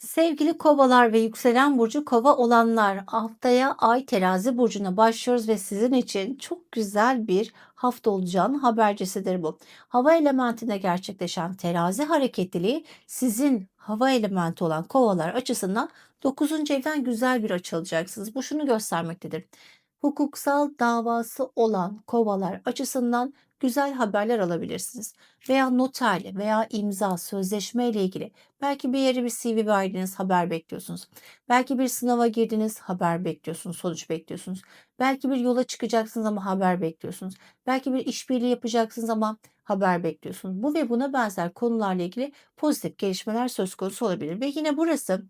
Sevgili kovalar ve yükselen burcu kova olanlar haftaya ay terazi burcuna başlıyoruz ve sizin için çok güzel bir hafta olacağını habercisidir bu. Hava elementinde gerçekleşen terazi hareketliliği sizin hava elementi olan kovalar açısından 9. evden güzel bir açı alacaksınız. Bu şunu göstermektedir. Hukuksal davası olan kovalar açısından güzel haberler alabilirsiniz. Veya noterle veya imza, sözleşme ile ilgili belki bir yere bir CV verdiniz, haber bekliyorsunuz. Belki bir sınava girdiniz, haber bekliyorsunuz, sonuç bekliyorsunuz. Belki bir yola çıkacaksınız ama haber bekliyorsunuz. Belki bir işbirliği yapacaksınız ama haber bekliyorsunuz. Bu ve buna benzer konularla ilgili pozitif gelişmeler söz konusu olabilir. Ve yine burası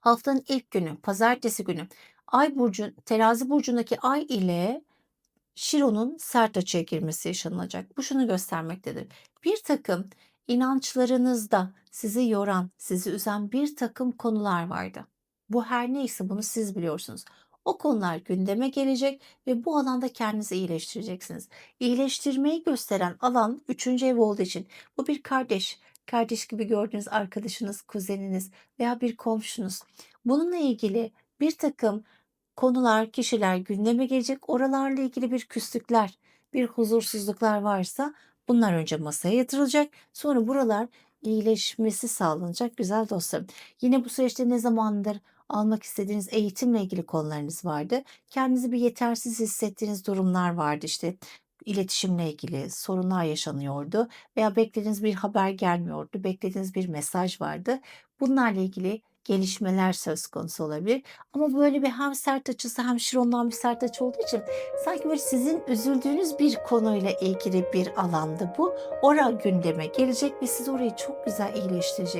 haftanın ilk günü, pazartesi günü. Ay burcu, terazi burcundaki ay ile Şiron'un sert açıya girmesi yaşanılacak. Bu şunu göstermektedir. Bir takım inançlarınızda sizi yoran, sizi üzen bir takım konular vardı. Bu her neyse bunu siz biliyorsunuz. O konular gündeme gelecek ve bu alanda kendinizi iyileştireceksiniz. İyileştirmeyi gösteren alan 3. ev olduğu için bu bir kardeş, kardeş gibi gördüğünüz arkadaşınız, kuzeniniz veya bir komşunuz. Bununla ilgili bir takım konular, kişiler gündeme gelecek. Oralarla ilgili bir küslükler, bir huzursuzluklar varsa bunlar önce masaya yatırılacak. Sonra buralar iyileşmesi sağlanacak güzel dostlarım. Yine bu süreçte ne zamandır almak istediğiniz eğitimle ilgili konularınız vardı. Kendinizi bir yetersiz hissettiğiniz durumlar vardı işte iletişimle ilgili sorunlar yaşanıyordu veya beklediğiniz bir haber gelmiyordu, beklediğiniz bir mesaj vardı. Bunlarla ilgili gelişmeler söz konusu olabilir. Ama böyle bir hem sert açısı hem şirondan bir sert açı olduğu için sanki böyle sizin üzüldüğünüz bir konuyla ilgili bir alandı bu. Ora gündeme gelecek ve siz orayı çok güzel iyileştireceksiniz.